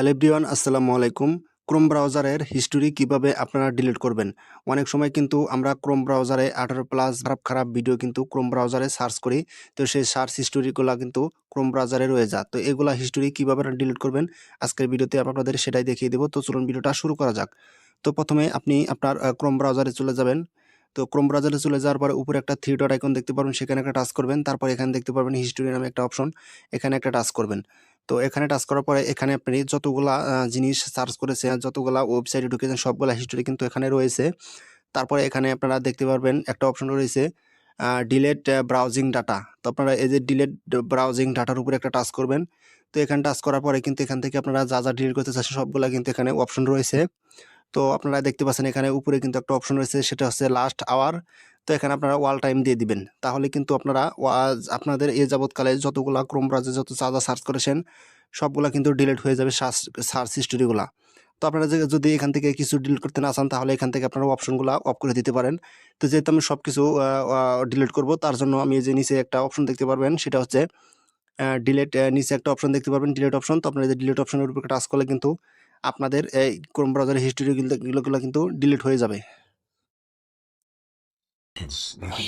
Hello everyone, আসসালামু আলাইকুম। Chrome ব্রাউজারের history কীভাবে আপনারা ডিলিট করবেন? অনেক সময় কিন্তু আমরা ক্রোম ব্রাউজারে আঠারো প্লাস খারাপ খারাপ ভিডিও কিন্তু ক্রোম ব্রাউজারে সার্চ করি। তো সেই সার্চ হিস্টোরিগুলো কিন্তু ক্রোম ব্রাউজারে রয়ে যায়। তো এগুলা হিস্টোরি কীভাবে ডিলিট করবেন? আজকের ভিডিওতে আপনাদের সেটাই দেখিয়ে দেবো। তো চলুন ভিডিওটা শুরু করা যাক। তো প্রথমে আপনি আপনার ক্রোম ব্রাউজারে চলে যাবেন। তো ক্রোম ব্রাউজারে চলে যাওয়ার পরে উপরে একটা থ্রি ডট আইকন দেখতে পারবেন। সেখানে একটা টাচ করবেন। তারপর এখানে দেখতে পারবেন হিস্টোরি নামে একটা অপশন এখানে একটা টাচ করবেন। তো এখানে টাচ করার পরে এখানে আপনি যতগুলা জিনিস সার্চ করেছেন, যতগুলা ওয়েবসাইটে ঢুকেছেন, সবগুলা হিস্টোরি কিন্তু এখানে রয়েছে। তারপরে এখানে আপনারা দেখতে পারবেন একটা অপশন রয়েছে ডিলেট ব্রাউজিং ডাটা তো আপনারা এই যে ডিলেট ব্রাউজিং ডাটার উপরে একটা টাচ করবেন। তো এখানে টাচ করার পরে কিন্তু এখান থেকে আপনারা যা যা ডিলিট করতে চাচ্ছেন, সবগুলা কিন্তু এখানে অপশন রয়েছে। তো আপনারা দেখতে পাচ্ছেন এখানে উপরে কিন্তু একটা অপশন রয়েছে, সেটা হচ্ছে লাস্ট আওয়ার তো এখানে আপনারা ওয়াল টাইম দিয়ে দিবেন। তাহলে কিন্তু আপনারা আপনাদের এ যাবৎকালে যতগুলা ক্রোম ব্রাউজারে যত যা সার্চ করেছেন, সবগুলা কিন্তু ডিলিট হয়ে যাবে সার্চ হিস্টোরিগুলা তো আপনারা যদি এখান থেকে কিছু ডিলিট করতে না চান, তাহলে এখান থেকে আপনারা অপশনগুলো অফ করে দিতে পারেন। তো যেহেতু আমি সব কিছু ডিলিট করব, তার জন্য আমি যে নিচে একটা অপশন দেখতে পারবেন, সেটা হচ্ছে ডিলেট নিচে একটা অপশন দেখতে পারবেন ডিলেট অপশন তো আপনারা যে ডিলেট অপশনের উপরে টাচ করলে কিন্তু আপনাদের এই ক্রোম ব্রাউজারের হিস্টোরিগুলো কিন্তু ডিলিট হয়ে যাবে। It's not.